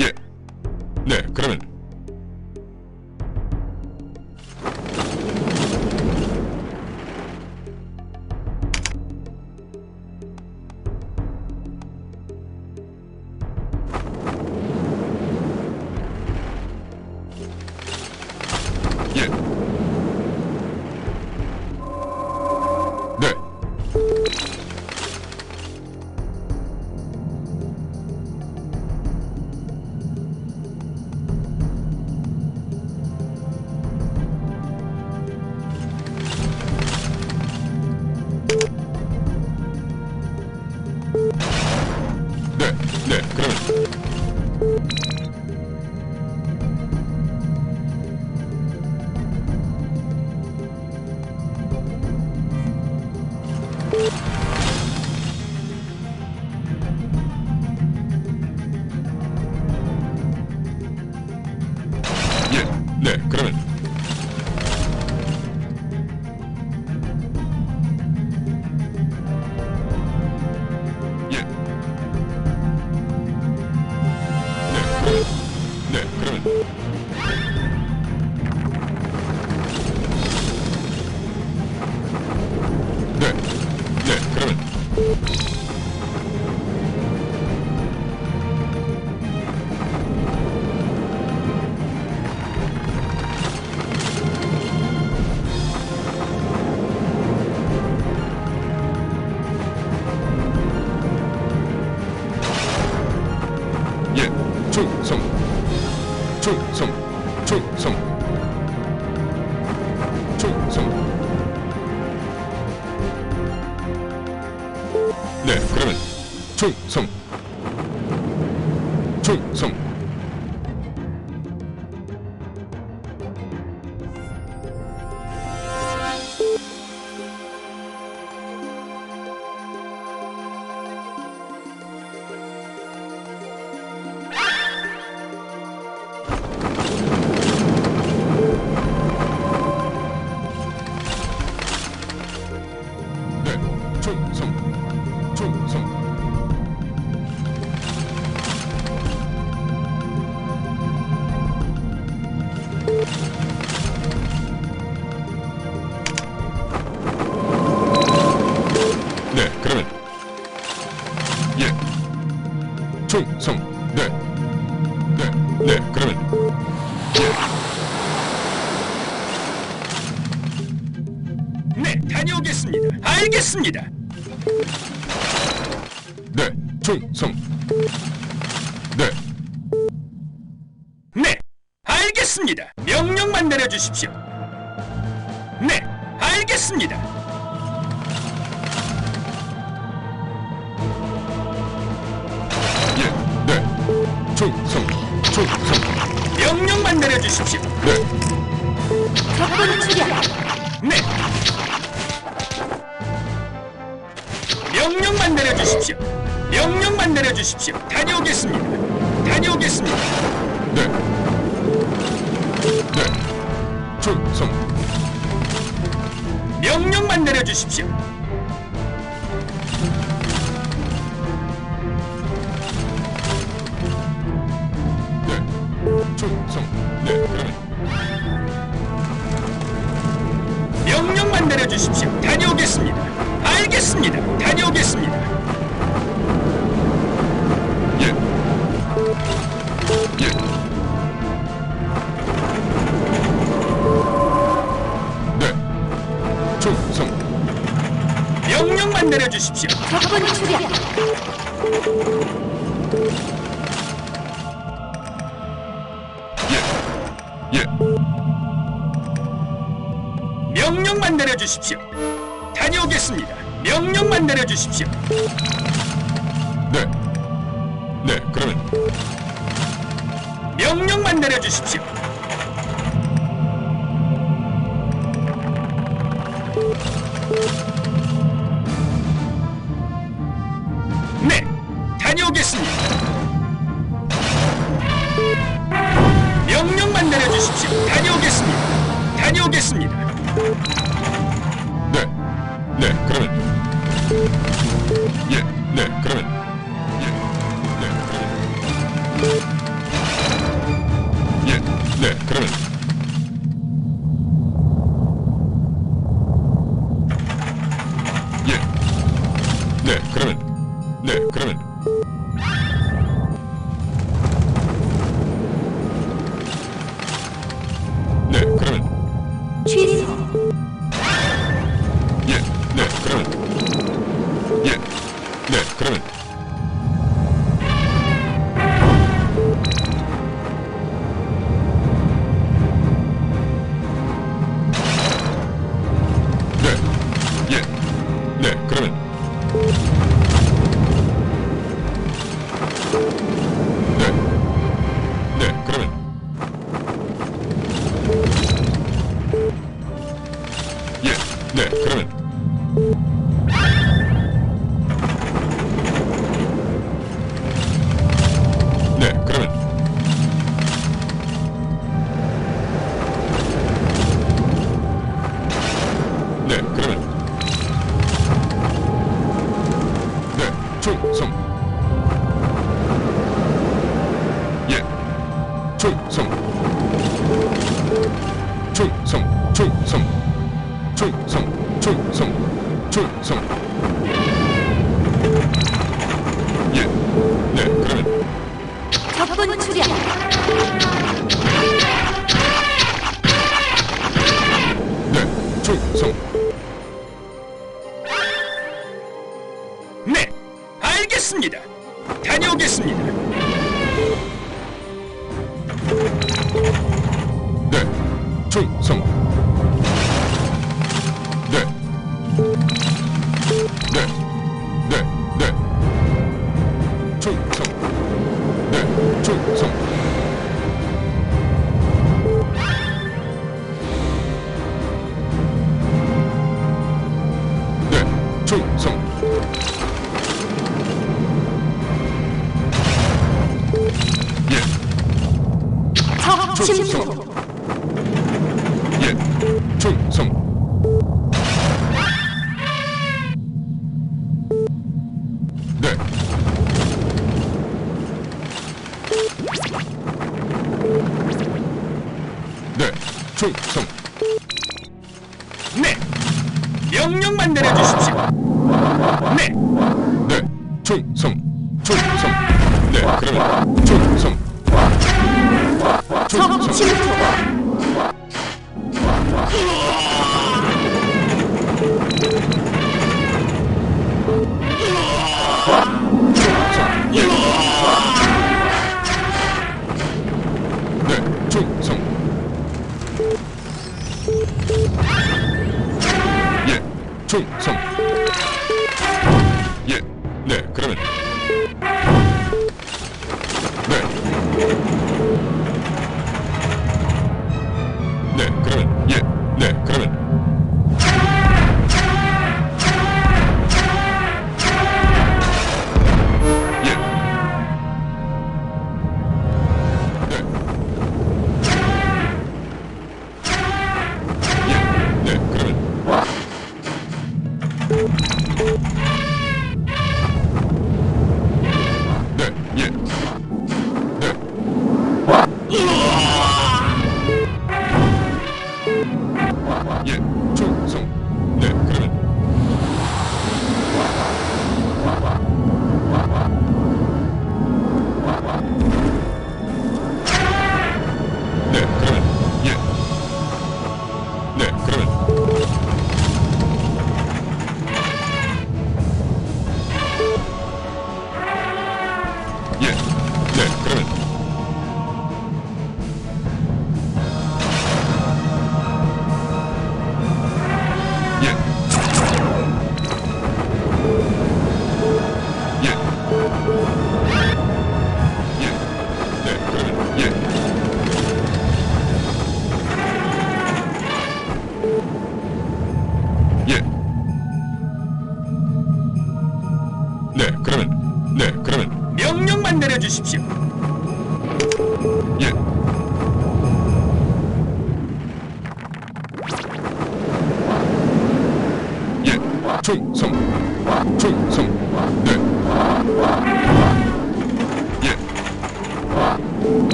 예. 네, 그러면 예. 네, 그러면 예. 네, 네, 네, 다녀오겠습니다. 알겠습니다. 네, 충성. 네, 네, 알겠습니다. 명령만 내려주십시오. 네, 알겠습니다. 예, 네, 충성, 충성. 명령만 내려주십시오. 네, 적군 출현 네. 명령만 내려주십시오. 명령만 내려주십시오. 다녀오겠습니다. 다녀오겠습니다. 네, 네, 충성. 명령만 내려주십시오. 네, 충성. 네, 그러면 명령만 내려주십시오. 명령만 내려주십시오. 적군 출현 예, 예. 명령만 내려주십시오. 다녀오겠습니다. 명령만 내려주십시오. 네, 네, 그러면 명령만 내려주십시오. 그러면 네, 예, 네, 그러면 네, 네, 예, 네, 그러면 충성. 충성 충성. 충성 충성 충성. 예, 네, 그러면 적군 출현. 네, 충성. 네, 알겠습니다. 다녀오겠습니다. 충성. 네, 네, 네, 네, 충성. 네, 충성. 네, 충성. 네, 충성. 네, 명령만 내려주십시오. 네, 네, 충성. 충성. 네, 그러면 충성. 적 충성. 예. 예, 충성. 네, 그러면 네, 그러면 명령만 내려주십시오. 예. 예,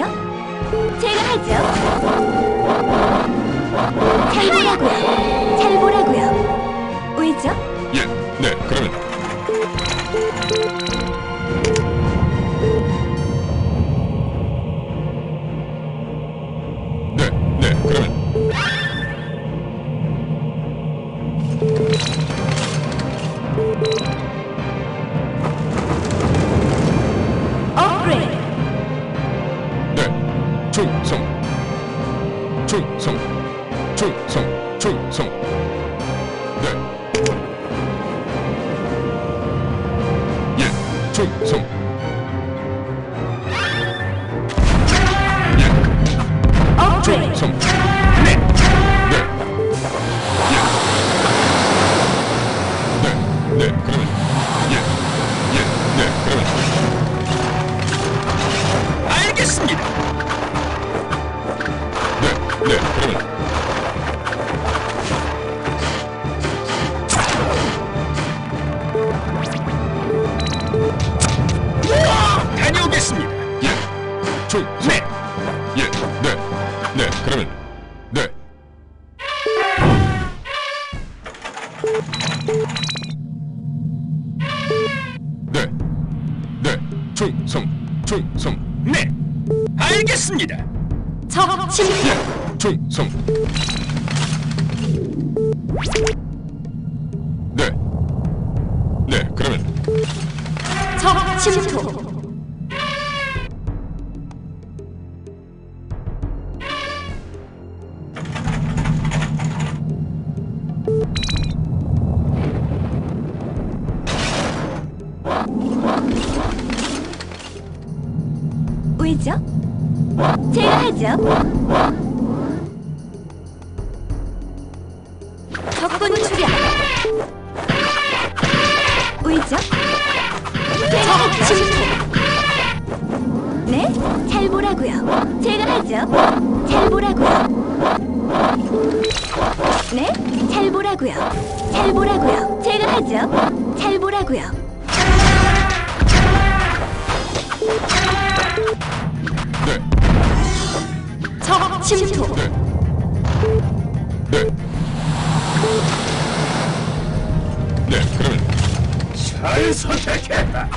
하죠? 제가 하죠. 잘 보라고요. 잘 보라고요. 왜죠? 예, 네, 그러면. 예, 충성. 네, 예, 네, 네, 그러면 네, 네, 네, 충성, 충성, 네, 알겠습니다. 적 침투. 예, 충성. 네, 네, 그러면 적 침투. 적군 출현. 왜죠? 제가 하죠. 네? 잘 보라고요. 제가 하죠. 잘 보라고요. 네? 잘 보라고요. 잘 보라고요. 제가 하죠. 잘 보라고요. 네, 적 침투. 네, 네, 잘 선택했다.